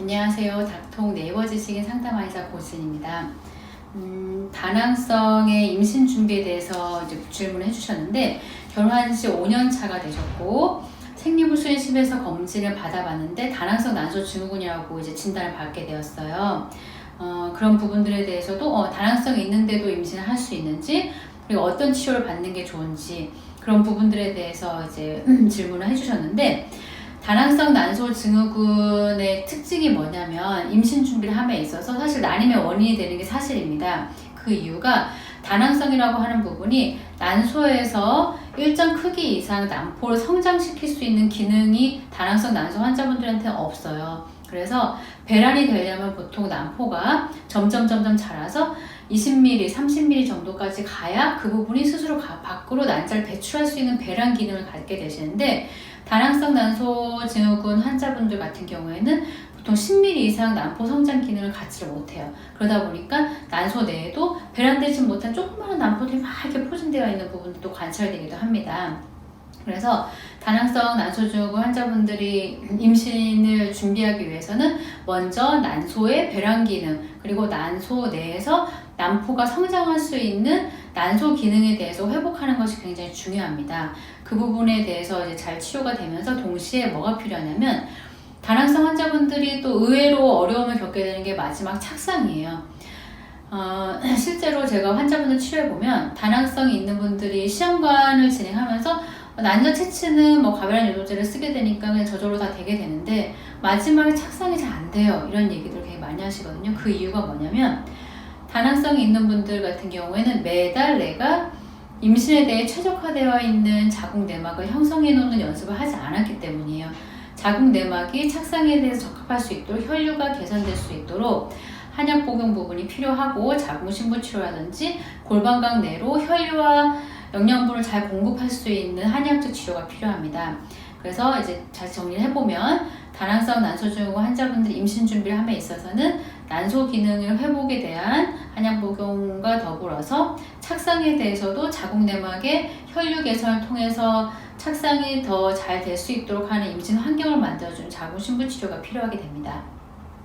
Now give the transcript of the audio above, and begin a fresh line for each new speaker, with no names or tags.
안녕하세요. 닥통 네이버 지식인 상담의사 고진입니다. 음, 다낭성의 임신 준비에 대해서 이제 질문을 해주셨는데 결혼한 지 5년 차가 되셨고 생리부 수인심에서 검진을 받아봤는데 다낭성 난소 증후군이라고 이제 진단을 받게 되었어요. 어, 그런 부분들에 대해서도 어, 다낭성이 있는데도 임신을 할 수 있는지 그리고 어떤 치료를 받는 게 좋은지 그런 부분들에 대해서 이제 질문을 해주셨는데 다낭성 난소 증후군의 특징이 뭐냐면 임신 준비를 함에 있어서 사실 난임의 원인이 되는 게 사실입니다. 그 이유가 다낭성이라고 하는 부분이 난소에서 일정 크기 이상 난포를 성장시킬 수 있는 기능이 다낭성 난소 환자분들한테는 없어요. 그래서 배란이 되려면 보통 난포가 점점 점점 자라서 20mm, 30mm 정도까지 가야 그 부분이 스스로 가- 밖으로 난자를 배출할 수 있는 배란 기능을 갖게 되시는데 다낭성 난소 증후군 환자분들 같은 경우에는 보통 10mm 이상 난포 성장 기능을 갖지를 못해요. 그러다 보니까 난소 내에도 배란되지 못한 조그마한 난포들이 막 이렇게 포진되어 있는 부분도 관찰되기도 합니다. 그래서 다낭성 난소 증후군 환자분들이 임신을 준비하기 위해서는 먼저 난소의 배란 기능 그리고 난소 내에서 난포가 성장할 수 있는 난소 기능에 대해서 회복하는 것이 굉장히 중요합니다. 그 부분에 대해서 이제 잘 치료가 되면서 동시에 뭐가 필요하냐면 다낭성 환자분 들이 또 의외로 어려움을 겪게 되는 게 마지막 착상이에요. 어, 실제로 제가 환자분들 치료해보면 다낭성이 있는 분들이 시험관을 진행하면서 난자 채취는 뭐 가베란 유도제를 쓰게 되니까 그냥 저절로 다 되게 되는데 마지막에 착상이 잘 안 돼요. 이런 얘기들 되게 많이 하시거든요. 그 이유가 뭐냐면 다낭성이 있는 분들 같은 경우에는 매달 내가 임신에 대해 최적화되어 있는 자궁 내막을 형성해 놓는 연습을 하지 않았기 때문이에요. 자궁 내막이 착상에 대해서 적합할 수 있도록 혈류가 개선될 수 있도록 한약 복용 부분이 필요하고 자궁 신부 치료라든지 골반각 내로 혈류와 영양분을 잘 공급할 수 있는 한약적 치료가 필요합니다. 그래서 이제 다시 정리를 해보면 다낭성 난소 증후군 환자분들이 임신 준비를 함에 있어서는 난소 기능의 회복에 대한 한약 복용과 더불어서 착상에 대해서도 자궁 내막의 혈류 개선을 통해서 착상이 더 잘 될 수 있도록 하는 임신 환경을 만들어주는 자궁 신부 치료가 필요하게 됩니다.